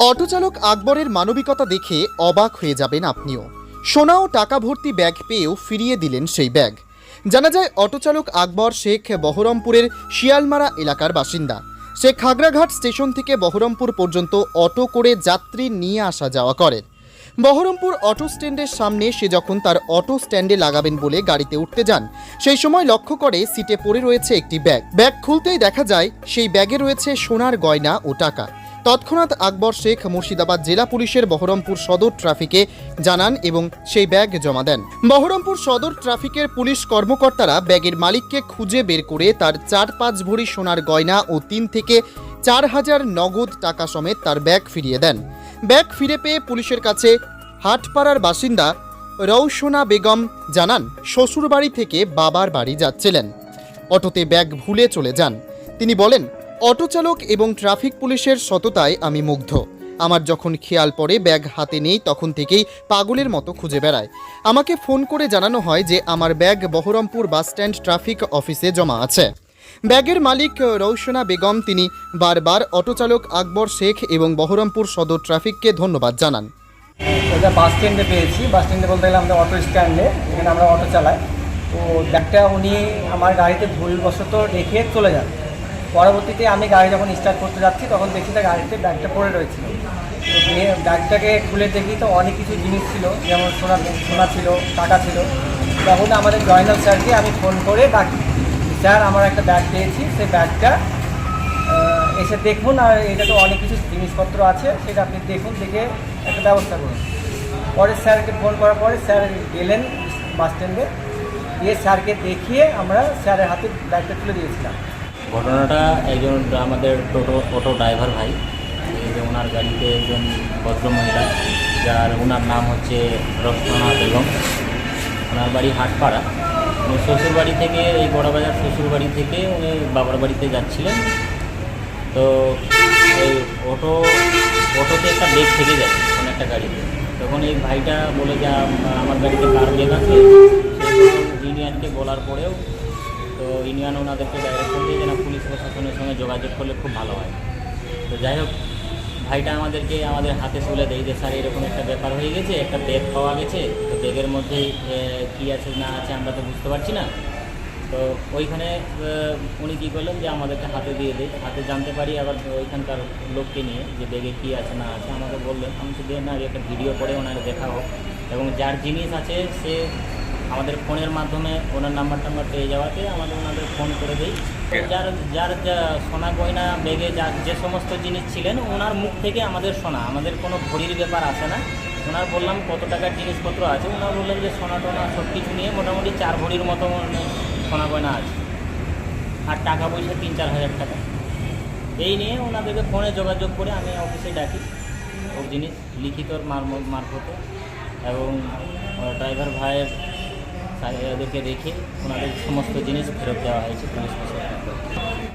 অটোচালক আকবরের মানবিকতা দেখে অবাক হয়ে যাবেন আপনিও। সোনা ও টাকা ভর্তি ব্যাগ পেয়েও ফিরিয়ে দিলেন সেই ব্যাগ। জানা যায়, অটোচালক আকবর শেখ বহরমপুরের শিয়ালমারা এলাকার বাসিন্দা। সে খাগড়াঘাট স্টেশন থেকে বহরমপুর পর্যন্ত অটো করে যাত্রী নিয়ে আসা যাওয়া করেন। বহরমপুর অটো স্ট্যান্ডের সামনে সে যখন তার অটো স্ট্যান্ডে লাগাবেন বলে গাড়িতে উঠতে যান, সেই সময় লক্ষ্য করে সিটে পড়ে রয়েছে একটি ব্যাগ। ব্যাগ খুলতেই দেখা যায়, সেই ব্যাগে রয়েছে সোনার গয়না ও টাকা। তৎক্ষণাৎ আকবর শেখ মুর্শিদাবাদ জেলা পুলিশের বহরমপুর সদর ট্রাফিকে জানান এবং সেই ব্যাগ জমা দেন। বহরমপুর সদর ট্রাফিকের পুলিশ কর্মকর্তারা ব্যাগের মালিককে খুঁজে বের করে তার চার পাঁচ ভরি সোনার গয়না ও তিন থেকে চার হাজার নগদ টাকা সমেত তার ব্যাগ ফিরিয়ে দেন। ব্যাগ ফিরে পেয়ে পুলিশের কাছে হাটপাড়ার বাসিন্দা রৌশনা বেগম জানান, শ্বশুরবাড়ি থেকে বাবার বাড়ি যাচ্ছিলেন। অটোতে ব্যাগ ভুলে চলে যান। তিনি বলেন অটো চালক এবং ট্রাফিক পুলিশের সততায় আমি মুগ্ধ। আমার যখন খেয়াল পড়ে, ব্যাগ হাতে নেই, তখন থেকেই পাগলের মতো খুঁজে বেড়ায়। আমাকে ফোন করে জানানো হয় যে আমার ব্যাগ বহরমপুর বাসস্ট্যান্ড ট্রাফিক অফিসে জমা আছে। ব্যাগের মালিক রৌশনা বেগম তিনি বারবার অটো চালক আকবর শেখ এবং বহরমপুর সদর ট্রাফিককে ধন্যবাদ জানান। ওটা বাস স্ট্যান্ডে পেয়েছি। বাস স্ট্যান্ডে বলতে গেলে আমাদের অটো স্ট্যান্ডে, এখানে আমরা অটো চালাই। তো ব্যাগটা উনি আমার গাড়িতে ভুলবশত রেখে চলে যান। পরবর্তীতে আমি গাড়ি যখন স্টার্ট করতে যাচ্ছি, তখন দেখি তার গাড়িতে ব্যাগটা পড়ে রয়েছিল ব্যাগটাকে খুলে দেখি তো অনেক কিছু জিনিস ছিল, যেমন সোনা সোনা ছিল, টাকা ছিল। তখন আমাদের জয়নাল স্যারকে আমি ফোন করে ডাকি, স্যার, আমার একটা ব্যাগ পেয়েছি, সেই ব্যাগটা এসে দেখুন, আর এটা তো অনেক কিছু জিনিসপত্র আছে, সেটা আপনি দেখুন, দেখে একটা ব্যবস্থা করুন। পরে স্যারকে ফোন করার পরে স্যার গেলেন বাস স্ট্যান্ডে গিয়ে স্যারকে দেখিয়ে আমরা স্যারের হাতে ব্যাগটা তুলে দিয়েছিলাম। ঘটনাটা একজন আমাদের টোটো, অটো ড্রাইভার ভাই। যে ওনার গাড়িতে একজন ভদ্রমহিলা, যার ওনার নাম হচ্ছে রসনা বেগম। ওনার বাড়ি হাটপাড়া। উনি শ্বশুরবাড়ি থেকে, এই বড়বাজার শ্বশুরবাড়ি থেকে উনি বাবার বাড়িতে যাচ্ছিলেন। তো এই অটো, অটোতে একটা বেগ থেকে যায় কোনো একটা গাড়িতে। তখন এই ভাইটা বলে যে আমার গাড়িতে কার বেগ আছে? ইউনিয়নকে বলার পরেও। তো ইউনিয়ন ওনাদেরকে ডাইরেকশন দিয়ে যে, না পুলিশ প্রশাসনের সঙ্গে যোগাযোগ করলে খুব ভালো হয়। তো যাই হোক, ভাইটা আমাদেরকে আমাদের হাতে তুলে দেয় যে, স্যার, এরকম একটা ব্যাপার হয়ে গেছে, একটা ব্যাগ পাওয়া গেছে, তো ব্যাগের মধ্যে কী আছে, না আছে, আমরা তো বুঝতে পারছি না। তো ওইখানে উনি কী করলেন যে, আমাদেরকে হাতে দিয়ে দেয় হাতে জানতে পারি আবার ওইখানকার লোককে নিয়ে যে, ব্যাগে কী আছে, না আছে। আমাকে বললেন, আমি দিয়ে না একটা ভিডিও করে ওনাকে দেখা হোক এবং যার জিনিস আছে, সে আমাদের ফোনের মাধ্যমে ওনার নাম্বার টাম্বার পেয়ে যাওয়াতে আমাদের ওনাদের ফোন করে দেই। যার যার যা সোনা গয়না বেগে যার যে সমস্ত জিনিস ছিলেন ওনার মুখ থেকে আমাদের শোনা আমাদের কোনো ঘড়ির ব্যাপার আসে না। ওনার বললাম কত টাকার জিনিসপত্র আছে? ওনার বললেন যে সোনা টোনা সব কিছু নিয়ে মোটামুটি চার ভরির মতো মানে সোনা গয়না আছে। আর টাকা পয়সা তিন চার হাজার টাকা। এই নিয়ে ওনাদেরকে ফোনে যোগাযোগ করে আমি অফিসে ডাকি। ওর জিনিস লিখিত মার- মারফতে। এবং ড্রাইভার ভাইয়ের এদেরকে রেখে ওনাদের সমস্ত জিনিস ফেরত দেওয়া হয়েছে পুলিশ প্রশাসন